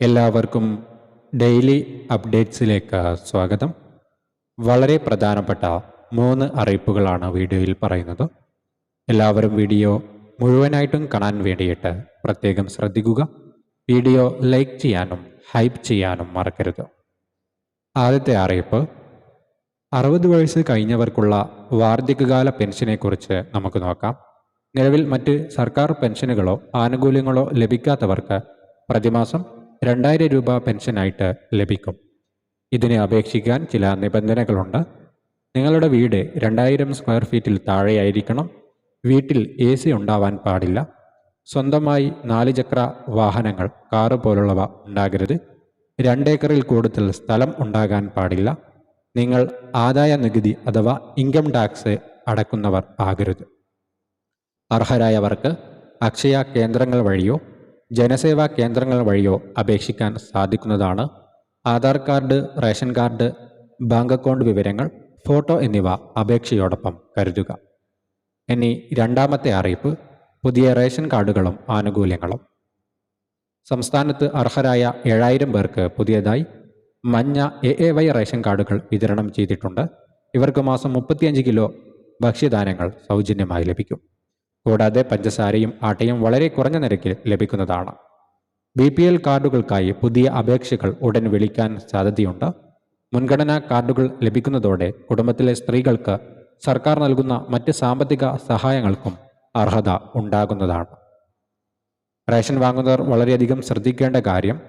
എല്ലാവർക്കും ഡെയിലി അപ്ഡേറ്റ്സിലേക്ക് സ്വാഗതം. വളരെ പ്രധാനപ്പെട്ട മൂന്ന് അറിയിപ്പുകളാണ് വീഡിയോയിൽ പറയുന്നത്. എല്ലാവരും വീഡിയോ മുഴുവനായിട്ടും കാണാൻ വേണ്ടിയിട്ട് പ്രത്യേകം ശ്രദ്ധിക്കുക. വീഡിയോ ലൈക്ക് ചെയ്യാനും ഹൈപ്പ് ചെയ്യാനും മറക്കരുത്. ആദ്യത്തെ അറിയിപ്പ് അറുപത് വയസ്സ് കഴിഞ്ഞവർക്കുള്ള വാർദ്ധക്യകാല പെൻഷനെക്കുറിച്ച് നമുക്ക് നോക്കാം. നിലവിൽ മറ്റ് സർക്കാർ പെൻഷനുകളോ ആനുകൂല്യങ്ങളോ ലഭിക്കാത്തവർക്ക് പ്രതിമാസം രണ്ടായിരം രൂപ പെൻഷനായിട്ട് ലഭിക്കും. ഇതിനെ അപേക്ഷിക്കാൻ ചില നിബന്ധനകളുണ്ട്. നിങ്ങളുടെ വീട് രണ്ടായിരം സ്ക്വയർ ഫീറ്റിൽ താഴെയായിരിക്കണം. വീട്ടിൽ എ സി ഉണ്ടാവാൻ പാടില്ല. സ്വന്തമായി നാല് ചക്ര വാഹനങ്ങൾ കാറ് പോലുള്ളവ ഉണ്ടാകരുത്. രണ്ടേക്കറിൽ കൂടുതൽ സ്ഥലം ഉണ്ടാകാൻ പാടില്ല. നിങ്ങൾ ആദായ നികുതി അഥവാ ഇൻകം ടാക്സ് അടക്കുന്നവർ ആകരുത്. അർഹരായവർക്ക് അക്ഷയ കേന്ദ്രങ്ങൾ വഴിയോ ജനസേവാ കേന്ദ്രങ്ങൾ വഴിയോ അപേക്ഷിക്കാൻ സാധിക്കുന്നതാണ് Aadhaar card ration card bank account വിവരങ്ങൾ ഫോട്ടോ എന്നിവ അപേക്ഷയോടൊപ്പം കരുതുക. ഇനി രണ്ടാമത്തെ അറിയിപ്പ് പുതിയ റേഷൻ കാർഡുകളും ആനുകൂല്യങ്ങളും. സംസ്ഥാനത്ത് അർഹരായ ഏഴായിരം പേർക്ക് പുതിയതായി മഞ്ഞ എ എ വൈ റേഷൻ കാർഡുകൾ വിതരണം ചെയ്തിട്ടുണ്ട്. ഇവർക്ക് മാസം മുപ്പത്തിയഞ്ച് കിലോ ഭക്ഷ്യധാന്യങ്ങൾ സൗജന്യമായി ലഭിക്കും. കൂടാതെ പഞ്ചസാരയും ആട്ടയും വളരെ കുറഞ്ഞ നിരക്കിൽ ലഭിക്കുന്നതാണ്. ബി പി എൽ കാർഡുകൾക്കായി പുതിയ അപേക്ഷകൾ ഉടൻ വിളിക്കാൻ സാധ്യതയുണ്ട്. മുൻഗണനാ കാർഡുകൾ ലഭിക്കുന്നതോടെ കുടുംബത്തിലെ സ്ത്രീകൾക്ക് സർക്കാർ നൽകുന്ന മറ്റ് സാമ്പത്തിക സഹായങ്ങൾക്കും അർഹത ഉണ്ടാകുന്നതാണ്. റേഷൻ വാങ്ങുന്നവർ വളരെയധികം ശ്രദ്ധിക്കേണ്ട കാര്യം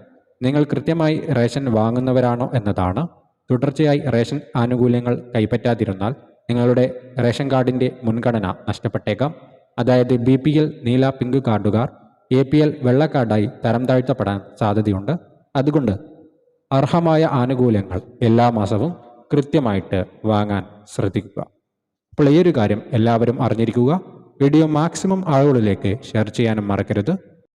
നിങ്ങൾ കൃത്യമായി റേഷൻ വാങ്ങുന്നവരാണോ എന്നതാണ്. തുടർച്ചയായി റേഷൻ ആനുകൂല്യങ്ങൾ കൈപ്പറ്റാതിരുന്നാൽ നിങ്ങളുടെ റേഷൻ കാർഡിന്റെ മുൻഗണന നഷ്ടപ്പെട്ടേക്കാം. അതായത് ബി പി എൽ നീല പിങ്ക് കാർഡുകാർ എ പി എൽ വെള്ള കാർഡായി തരം താഴ്ത്തപ്പെടാൻ സാധ്യതയുണ്ട്. അതുകൊണ്ട് അർഹമായ ആനുകൂല്യങ്ങൾ എല്ലാ മാസവും കൃത്യമായിട്ട് വാങ്ങാൻ ശ്രദ്ധിക്കുക. അപ്പോൾ ഈ ഒരു കാര്യം എല്ലാവരും അറിഞ്ഞിരിക്കുക. വീഡിയോ മാക്സിമം ആളുകളിലേക്ക് ഷെയർ ചെയ്യാനും മറക്കരുത്.